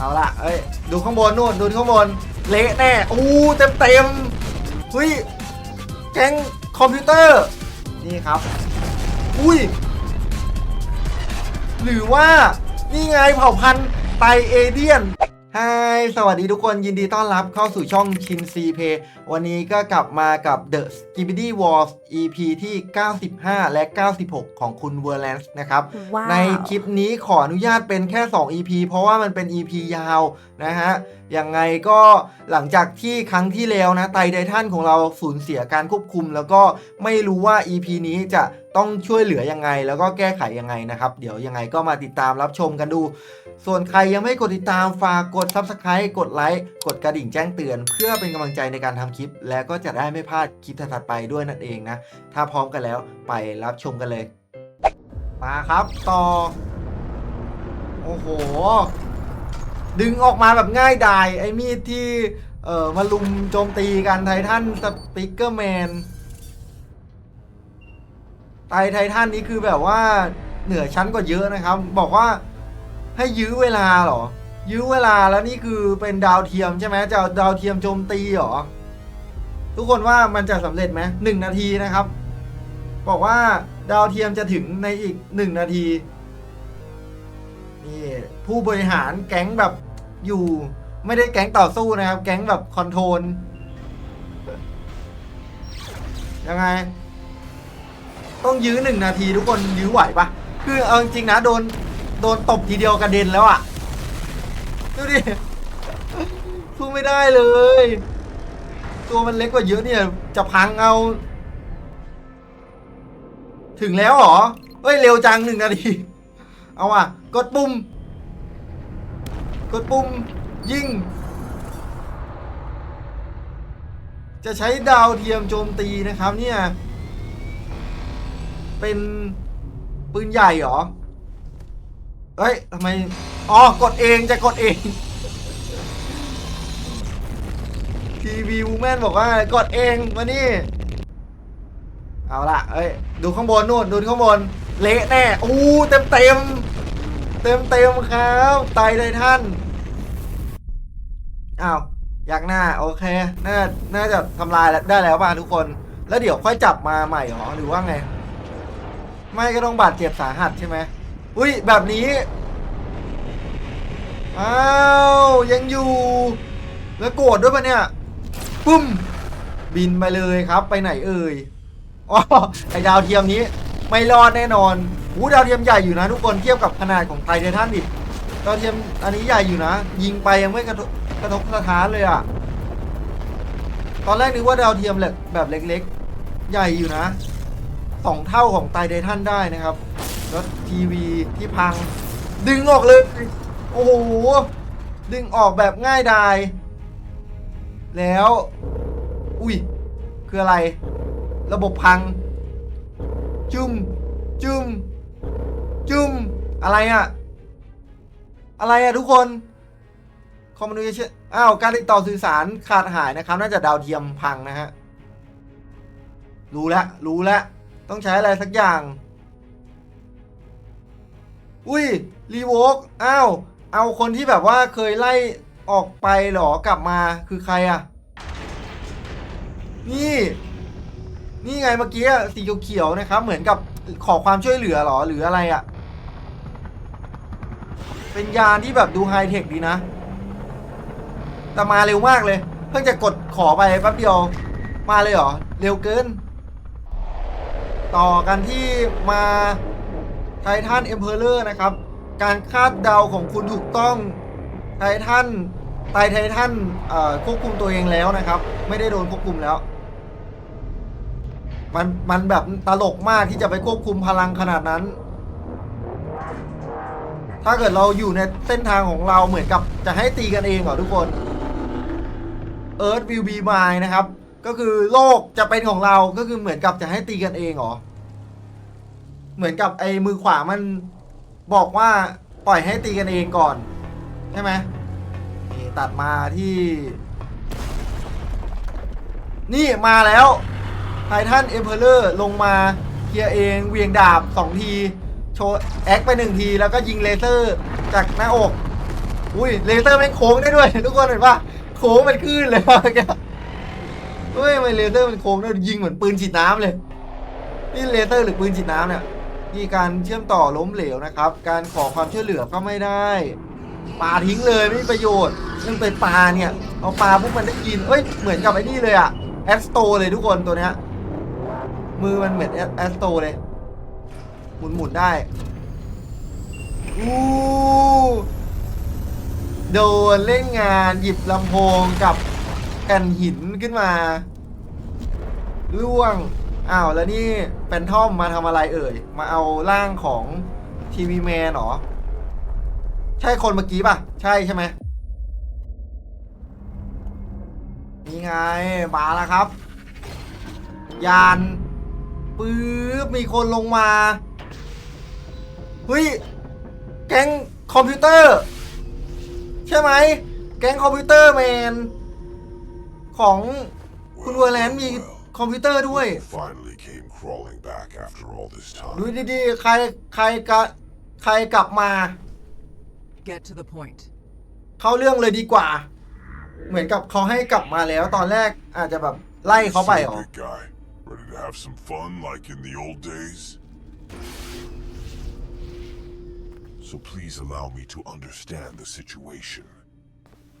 เอาละเอ้ย ดูข้างบนนู่น ดูข้างบน เละแน่ อู้เต็มเต็มเฮ้ย แก๊งคอมพิวเตอร์ นี่ครับ อุ้ย หรือว่า นี่ไงเผ่าพันธุ์ไตเอเดียน ฮายสวัสดีทุกคนยินดีต้อนรับเข้าสู่ช่องชินซีเพวันนี้ก็กลับมากับ The Skibidi Wars EP ที่ 95 และ 96 ของคุณ w e r l a n d นะครับว้าวในคลิปนี้ขออนุญาตเป็นแค่ 2 EP เพราะว่ามันเป็น EP ยาวนะฮะยังไงก็หลังจากที่ครั้งที่แล้วนะไตไททันของเราสูญเสียการควบคุม แล้วก็ไม่รู้ว่า EP นี้จะต้องช่วยเหลือยังไง แล้วก็แก้ไขยังไงนะครับ เดี๋ยวยังไงก็มาติดตามรับชมกันดู ส่วนใครยังไม่กดติดตามฝากกด Subscribe กดไลค์กดกระดิ่งแจ้งเตือน เพื่อเป็นกำลังใจในการทำคลิป และก็จะได้ไม่พลาดคลิปถัดไปด้วยนั่นเองนะ ถ้าพร้อมกันแล้วไปรับชมกันเลย มาครับต่อ โอ้โห ดึงออกมาแบบง่ายดาย ไอ้มีดที่เอ่อมาลุมโจมตีกันไททันสปิเกอร์แมนไตไททันนี้คือแบบว่าเหนือชั้นกว่าเยอะนะครับ บอกว่า ให้ยื้อเวลาเหรอ ยื้อเวลาแล้วนี่คือเป็นดาวเทียมใช่ไหมจะเอาดาวเทียมโจมตีเหรอ ทุกคนว่ามันจะสำเร็จไหมหนึ่งนาทีนะครับ บอกว่าดาวเทียมจะถึงในอีกหนึ่งนาทีนี่ผู้บริหารแก๊งแบบอยู่ไม่ได้แก๊งต่อสู้นะครับ แก๊งแบบคอนโทรลยังไง ต้องยื้อหนึ่งนาทีทุกคนยื้อไหวปะคือเอาจริงนะโดน โดนตบทีเดียวกระเด็นแล้วอะ่ะ ดูดิสู้ไม่ได้เลย ตัวมันเล็กกว่าเยอะเนี่ย จะพังเอา ถึงแล้วเหรอ เฮ้ย เร็วจังหนึ่งนาที เอาอะ กดปุ่ม กดปุ่ม ยิง จะใช้ดาวเทียมโจมตีนะครับเนี่ย เป็นปืนใหญ่เหรอ เฮ้ยทำไม อ๋อ กดเองจะกดเอง ทีวีวูแมนบอกว่ากดเองมานี่ เอาละเอ้ย ดูข้างบนนู่น ดูข้างบน เละแน่ อู้เต็มเต็ม เต็มเต็มครับไตไททันอ้าวยักหน้า โอเค น่า น่าจะทำลายแล้วได้แล้วป่ะทุกคน แล้วเดี๋ยวค่อยจับมาใหม่หรอ หรือว่าไง ไม่ก็ต้องบาดเจ็บสาหัสใช่ไหม อุ้ยแบบนี้ อ้าว ยังอยู่ แล้วโกรธด้วยปะเนี่ย ปุ้ม บินไปเลยครับไปไหนเอ่ยอ๋อไอดาวเทียมนี้ไม่รอดแน่นอนหูดาวเทียมใหญ่อยู่นะ ทุกคนเทียบกับขนาดของไทเททันดิดาวเทียมอันนี้ใหญ่อยู่นะ ยิงไปยังไม่กระทบกระทบกระทานเลยอะตอนแรกนึกว่าดาวเทียมแบบแบบเล็ก ๆ ใหญ่อยู่นะสองเท่าของไทเททันได้นะครับ แล้วทีวีที่พัง ดึงออกเลย โอ้โห ดึงออกแบบง่ายดาย แล้ว อุ้ย คืออะไร ระบบพัง จุ่มจุ่มจุ่มอะไรอะอะไรอะทุกคน คอมมิวนิเคชันอ้าว การติดต่อสื่อสารขาดหายนะครับ น่าจะดาวเทียมพังนะฮะ รู้แล้ว รู้แล้ว ต้องใช้อะไรสักอย่าง อุ้ยรีโวกอ้าวเอาคนที่แบบว่าเคยไล่ออกไปหรอกลับมาคือใครอะนี่ นี่ไงเมื่อกี้สีเขียวๆนะครับ เหมือนกับขอความช่วยเหลือหรอหรืออะไรอะเป็นยานที่แบบดูไฮเทคดีนะ แต่มาเร็วมากเลย เพิ่งจะกดขอไปแป๊บเดียว มาเลยเหรอ เร็วเกิน ต่อกันที่มา ไททันเอ็มเพอเรอร์นะครับ การคาดเดาของคุณถูกต้องไททันไตไททันควบคุมตัวเองแล้วนะครับ ไม่ได้โดนควบคุมแล้ว มันมันแบบตลกมากที่จะไปควบคุมพลังขนาดนั้น ถ้าเกิดเราอยู่ในเส้นทางของเราเหมือนกับจะให้ตีกันเองเหรอทุกคน Earth will be mine นะครับ ก็คือโลกจะเป็นของเราก็คือเหมือนกับจะให้ตีกันเองเหรอ เหมือนกับไอ้มือขวามันบอกว่าปล่อยให้ตีกันเองก่อน ใช่ไหมนี่ตัดมาที่ นี่มาแล้วไททันเอ็มเพลเลอร์ลงมาเคลียร์เองเวียงดาบ 2 ที โชว์แอคไป 1 ที แล้วก็ยิงเลเซอร์จากหน้าอก อุ้ยเลเซอร์แม่งโค้งได้ด้วย ทุกคนเห็นปะโค้งเป็นคลื่นเลยอะแกเฮ้ยทำไมเลเซอร์มันโค้งได้ยิงเหมือนปืนฉีดน้ำเลย นี่เลเซอร์หรือปืนฉีดน้ำเนี่ย มีการเชื่อมต่อล้มเหลวนะครับ การขอความช่วยเหลือก็ไม่ได้ปลาทิ้งเลยไม่มีประโยชน์เรื่งไปปลาเนี่ยเอาปลาพวกมันได้ยินเอ้ยเหมือนกับไอ้นี่เลยอะแอสโตเลยทุกคนตัวเนี้ยมือมันเหมือนแอสโตเลย หมุนหมุนๆได้อู้โดนเล่นงานหยิบลำโพงกับแผ่นหินขึ้นมาล่วง อ้าวแล้วนี่แฟนทอมมาทำอะไรเอ่ย มาเอาร่างของทีวีแมนเหรอ ใช่คนเมื่อกี้ป่ะ ใช่ใช่ไหมนี่ไงมาแล้วครับ ยานปื๊บมีคนลงมาเฮ้ยแก๊งคอมพิวเตอร์ ใช่ไหม แก๊งคอมพิวเตอร์แมน ของคุณวอร์แลนด์มีคอมพิวเตอร์ด้วย crawling back after all this ดู time. ดีๆ ใครใครกะใครกลับมา Get to the point. เข้าเรื่องเลยดีกว่า เหมือนกับเขาให้กลับมาแล้วตอนแรกอาจจะแบบไล่เขาไปเหรอ So, big guy, ready to have some fun like in the old days? So please allow me to understand the situation.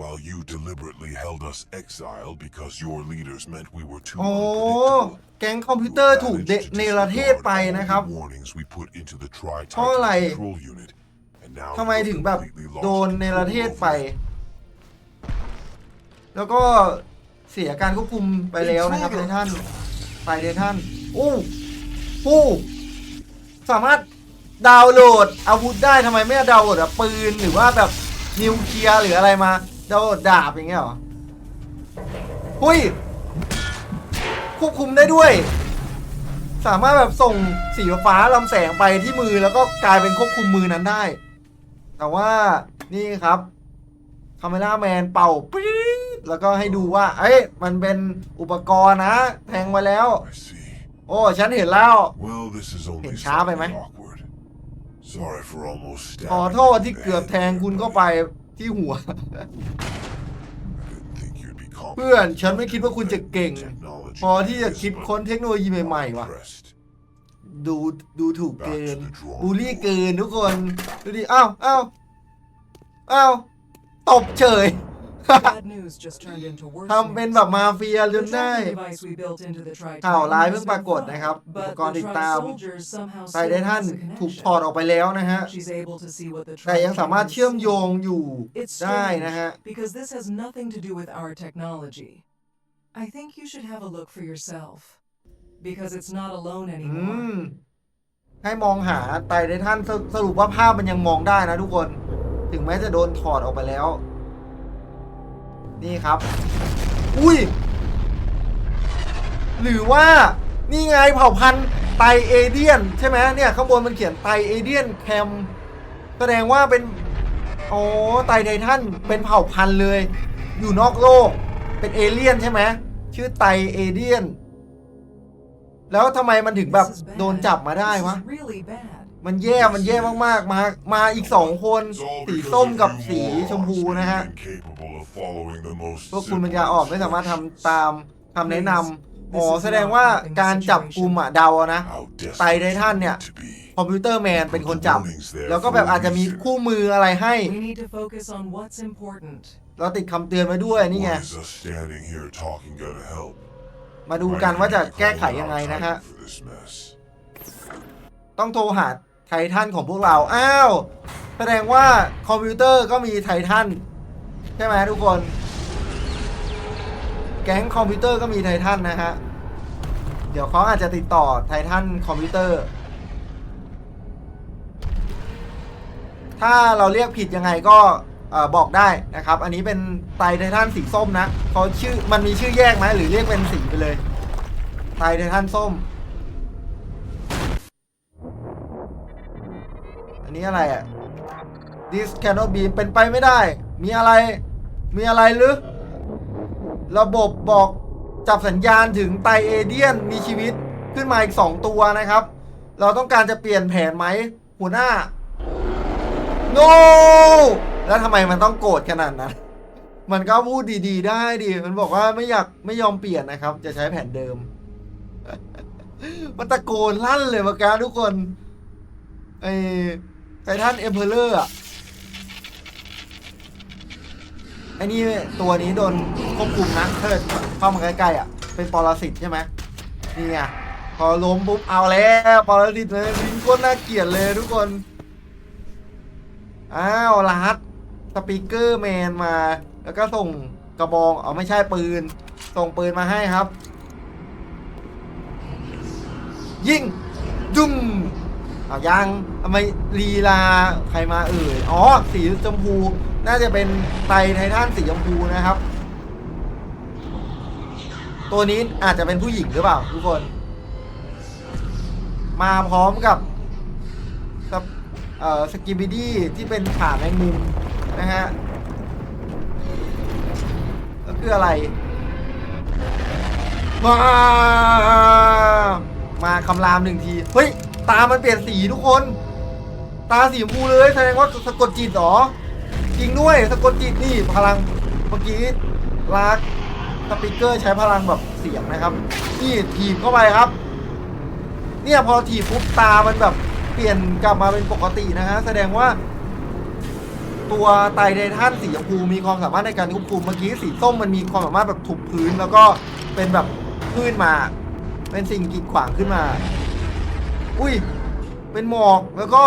While you deliberately held us exiled because your leaders meant we were too โอ้ unpredictable, แก๊งคอมพิวเตอร์ถูก managed เด to เนรเทศ disregard ไป all นะครับ the warnings we put into the เพราะอะไร Tri-Titan control unit, and now ทำไม you've ถึงแบบ completely lost โดนเนร control เทศไป over it. แล้วก็เสียการควบคุมไปแล้วนะครับไททันไปไททันอู้ผู้สามารถดาวน์โหลดอาวุธได้ทำไมไม่ดาวน์โหลดอะปืนหรือว่าแบบนิวเคลียร์หรืออะไรมาดาวน์ โหลดดาบอย่างเงี้ยเหรอหุ้ยควบคุมได้ด้วย สามารถแบบส่งสีฟ้าลำแสงไปที่มือแล้วก็กลายเป็นควบคุมมือนั้นได้ แต่ว่านี่ครับคาเมล่าแมนเป่าปี๊ดแล้วก็ให้ดูว่า เอ้ยมันเป็นอุปกรณ์นะแทงไว้แล้ว I see. โอ้ ฉันเห็นแล้ว Well, this is only ห็นช้าไปไหม? slightly awkward. Sorry for almost ขอ stabbing โทษ you ที่ in the เกือบ head. แทงคุณเข้าไป ที่หัว I didn't think you'd be เพื่อน confident ฉันไม่คิดว่าคุณจะเก่ง technology พอที่จะ is, คิด but ค้นเทคโนโลยีใหม่ๆว่ะ impressed. ดูดูถูกเกินบูลลี่เกินทุกคน ดูดิ อ้าวอ้าวอ้าวตบเฉย Bad news just turned into worse ทำเป็น news. แบบมาเฟียจ The นได้ tracking device we built into the Tri-Titan ข่าวร้าย is เพิ่งปรากฏนะครับ fine, อุป but กรณ์ the ติดตาม Tri-Soldiers somehow ไททั still น has a ถูก connection. ถอดออกไปแล้วนะฮะ She's able to see what the แต่ยังสามารถ Tri-Titans เชื่อมโยง see. อยู่ It's ได้ strange นะฮะ because this has nothing to do with our technology. I think you should have a look for yourself because it's not alone อื anymore. ม ให้มองหาไตรไททันสสรุปว่าภาพมันยังมองได้นะทุกคน ถึงแม้จะโดนถอดออกไปแล้ว นี่ครับ อุ้ย หรือว่านี่ไงเผ่าพันธุ์ไตเอเดียน ใช่ไหมเนี่ยข้างบนมันเขียนไตเอเดียนแคมแสดงว่าเป็นอ๋อไตไททันเป็นเผ่าพันธุ์เลย อยู่นอกโลกเป็นเอเลี่ยนใช่ไหมชื่อไตเอเดียน แล้วทำไมมันถึงแบบโดนจับมาได้วะ really. มันแย่ มันแย่มากๆ มา มาอีกสองคน It's all สี because ส้ม of กับ you สีชมพู morons นะฮะ being incapable of following the most พวกคุณปัญ simple ญาอ่อนไม่สามารถทำตามคำแนะนำ Please, อ๋อ this is แสดงว่า not helping the การจับกลุ่มอะเดาอะนะ How ไตไททัน desperate เนี่ย you need to be. คอมพิวเตอร์แมนเป็นคนจับ แล้วก็แบบอาจจะมีคู่มืออะไรให้ We need to focus on what's important. เราติดคำเตือนไว้ด้วยนี่ไง What is us standing here talking gonna help? มาดูกันว่าจะแก้ไขยังไงนะฮะ For this mess. ต้องโทรหาไททันของพวกเรา อ้าว แสดงว่าคอมพิวเตอร์ก็มีไททันใช่ไหมทุกคน แก๊งคอมพิวเตอร์ก็มีไททันนะฮะ เดี๋ยวเขาอาจจะติดต่อไททันคอมพิวเตอร์ ถ้าเราเรียกผิดยังไงก็บอกได้นะครับ อันนี้เป็นไตไททันสีส้มนะเขาชื่อมันมีชื่อแยกไหมหรือเรียกเป็นสีไปเลย ไตไททันส้ม นนี้อะไรอะ this cannot be เป็นไปไม่ได้ มีอะไร มีอะไรหรือ ระบบบอกจับสัญญาณถึงไตเอเดียนมีชีวิตขึ้นมาอีก 2 ตัวนะครับ เราต้องการจะเปลี่ยนแผนไหมหัวหน้า no แล้วทำไมมันต้องโกรธขนาดนั้น มันก็พูดดีๆ ได้ดิ มันบอกว่าไม่อยากไม่ยอมเปลี่ยนนะครับ จะใช้แผนเดิม มันตะโกนลั่นเลยมื่อกี้ทุกคนไอ ไททันเอ็มเพลเลอร์อะไอ้นี่ตัวนี้โดนควบคุมนะถ้าเกิดเข้ามาใกล้ๆอะ เป็นปรสิตใช่ไหมนี่ไงพอล้มปุ๊บเอาแล้วปรสิตเลยลิงก้นน่าเกลียดเลยทุกคน อ้าวลัดสปีกเกอร์แมนมา แล้วก็ส่งกระบองเอาไม่ใช่ปืน ส่งปืนมาให้ครับ ยิงดุ้ม เอายังทำไมลีลาใครมาเอ่ยอ๋อสีชมพู น่าจะเป็นไตไททันสีชมพูนะครับ ตัวนี้อาจจะเป็นผู้หญิงหรือเปล่าทุกคน มาพร้อมกับกับสกิบิดี้ที่เป็นขาแมงมุมนะฮะก็คืออะไร มา มาคำรามหนึ่งที เฮ้ย ตามันเปลี่ยนสีทุกคน ตาสีชมพูเลยแสดงว่าสะกดจิตเหรอ จริงด้วยสะกดจิตนี่พลังเมื่อกี้ลากสปีกเกอร์ใช้พลังแบบเสียงนะครับนี่ถีบเข้าไปครับ เนี่ยพอถีบปุ๊บตามันแบบเปลี่ยนกลับมาเป็นปกตินะฮะแสดงว่า ตัวไตรไททันสีชมพูมีความสามารถในการควบคุมเมื่อกี้สีส้มมันมีความสามารถแบบถูกพื้น แล้วก็เป็นแบบขึ้นมา เป็นสิ่งกีดขวางขึ้นมา อุ้ย เป็นหมอกแล้วก็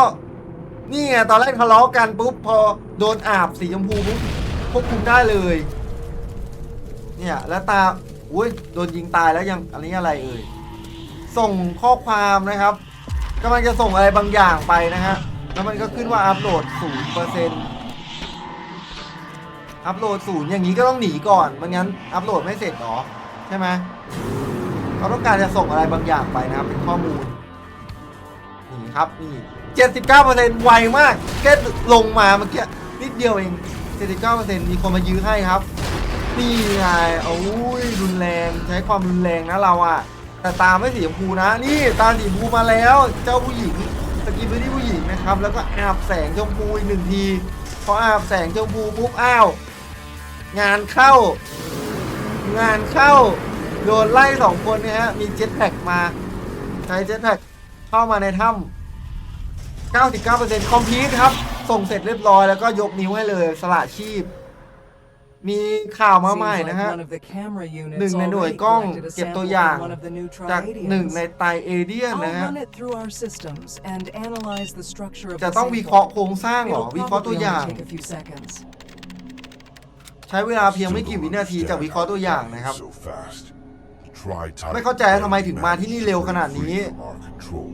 นี่ไงตอนแรกทะเลาะกันปุ๊บพอโดนอาบสีชมพูปุ๊บควบคุมได้เลย เนี่ยแล้วตาอุ้ยโดนยิงตายแล้วยังอันนี้อะไรเอ่ยส่งข้อความนะครับกำลังจะส่งอะไรบางอย่างไปนะฮะแล้วมันก็ขึ้นว่าอัปโหลดศูนย์เปอร์เซ็นต์อัปโหลดศูนย์อย่างนี้ก็ต้องหนีก่อนไม่งั้นอัปโหลดไม่เสร็จหรอใช่ไหมเขาต้องการจะส่งอะไรบางอย่างไปนะครับเป็นข้อมูล ครับนี่เจ็ดสิบเก้าเปอร์เซ็นต์ไวมากแค่ลงมาเมื่อกี้นิดเดียวเองเจ็ดสิบเก้าเปอร์เซ็นต์มีคนมายื้อให้ครับ นี่ไงโอ้ยรุนแรงใช้ความรุนแรงนะเราอะแต่ตามไม่สีชมพูนะ นี่ตาสีชมพูมาแล้ว เจ้าผู้หญิงสกินพื้นที่ผู้หญิงนะครับ แล้วก็อาบแสงชมพูอีกหนึ่งทีพออาบแสงชมพูปุ๊บอ้าวงานเข้า งานเข้าโดนไล่สองคนเนี่ยฮะมีเจ็ตแพ็กมาใช้เจ็ตแพ็กเข้ามาในถ้ำ 99%คอมพิวครับ ส่งเสร็จเรียบร้อยแล้วก็ยกนิ้วให้เลยสละชีพ มีข่าวมาใหม่นะฮะหนึ่งในหน่วยกล้องเก็บตัวอย่าง จากหนึ่งในไตรเอเดียนนะฮะจะต้องวิเคราะห์โครงสร้างเหรอ วิเคราะห์ตัวอย่าง ใช้เวลาเพียงไม่กี่วินาทีจากวิเคราะห์ตัวอย่างนะครับ So fast. Try ไม่เข้าใจทำไมถึงมาที่นี่เร็วขนาดนี้ From our control.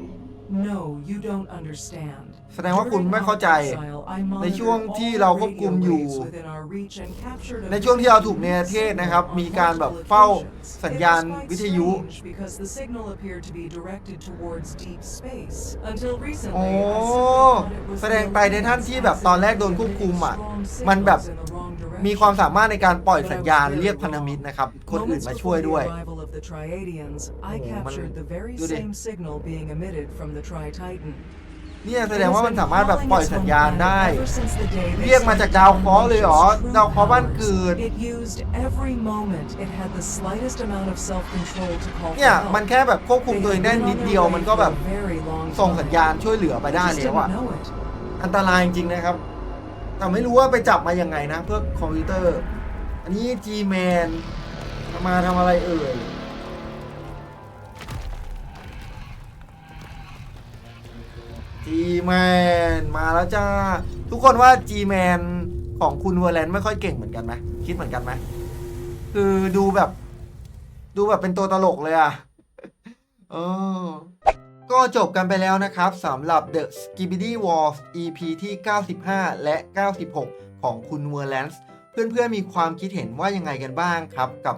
No, you don't understand. แสดงว่าคุณไม่เข้าใจ ในช่วงที่เราควบคุมอยู่ ในช่วงที่เราถูกเนรเทศนะครับ มีการแบบเฝ้าสัญญาณวิทยุโอ้แสดงไตรไททันที่แบบตอนแรกโดนควบคุมอะ มันแบบมีความสามารถในการปล่อยสัญญาณเรียกพันธมิตรนะครับ คนอื่นมาช่วยด้วยโอ้โหมันดูดิเนี่ยเนี่ยแสแสดดงงว่าว่ามัมันนสาสามารมารถถแบแบบบปปล่ล่ออยยสัสัญญญาญาณณได้ได้ เรีเรียยกกมามาจาจากกดาดาววเคเคราะราะห์ห์เลเลยยเหเหรรออดาดาววเคเคราะราะห์ห์บ้าบ้านนเกิเกิดดเนี่เนี่ยยมัมันนแค่แค่แบแบบบคคววบบคุคุมมตัตัววเอเองงได้ได้นินิดดเดีเดียยววมัมันนก็ก็แบแบบบส่ส่งงสัสัญญญาญาณณช่ช่ววยยเหเหลืลืออไปไปได้ได้แล้แล้ววอะอะอันตรายจริงนะครับ แต่ไม่รู้ว่าไปจับมายังไงนะ เพื่อคอมพิวเตอร์ อันนี้ G-Man มาทำอะไรเอ่ย G-Man มาแล้วจ้า ทุกคนว่า G-Man ของคุณเวอร์แลนด์ไม่ค่อยเก่งเหมือนกันไหมคิดเหมือนกันไหมคือดูแบบ ดูแบบเป็นตัวตลกเลยอะเออก็จบกันไปแล้วนะครับสำหรับ The Skibidi Wars EP ที่ 95 และ 96 ของคุณเวอร์แลนส์เพื่อนๆมีความคิดเห็นว่ายังไงกันบ้างครับกับ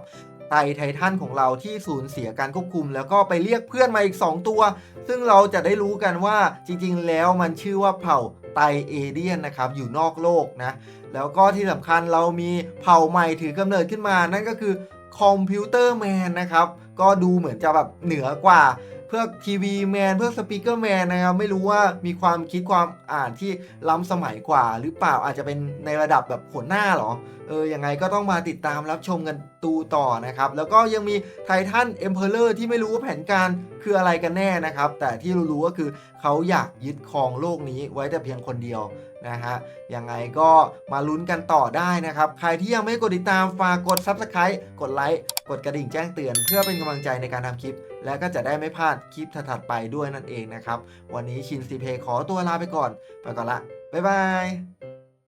ไตไททันของเราที่สูญเสียการควบคุม แล้วก็ไปเรียกเพื่อนมาอีก 2 ตัว ซึ่งเราจะได้รู้กันว่าจริง ๆ แล้วมันชื่อว่าเผ่าไตเอเดียนนะครับอยู่นอกโลกนะแล้วก็ที่สำคัญเรามีเผ่าใหม่ถือกำเนิดขึ้นมานั่นก็คือคอมพิวเตอร์แมนนะครับก็ดูเหมือนจะแบบเหนือกว่า พวกทีวีแมนเพวกสปีกเกอร์แมนนะครับไม่รู้ว่ามีความคิดความอ่านที่ล้ำสมัยกว่าหรือเปล่าอาจจะเป็นในระดับแบบหัวหน้าหรอเออยังไงก็ต้องมาติดตามรับชมกันตูต่อนะครับ แล้วก็ยังมีไททันเอ็มเพลเลอร์ที่ไม่รู้ว่าแผนการคืออะไรกันแน่นะครับ แต่ที่รู้ๆก็คือเขาอยากยึดครองโลกนี้ไว้แต่เพียงคนเดียวนะฮะยังไงก็มาลุ้นกันต่อได้นะครับ ใครที่ยังไม่กดติดตามฝากกด Subscribe กดไลค์กดกระดิ่งแจ้งเตือน เพื่อเป็นกำลังใจในการทำคลิป และก็จะได้ไม่พลาดคลิปถัดๆไปด้วยนั่นเองนะครับ วันนี้ชินซีเพขอตัวลาไปก่อน ไปก่อนละ บ๊ายบาย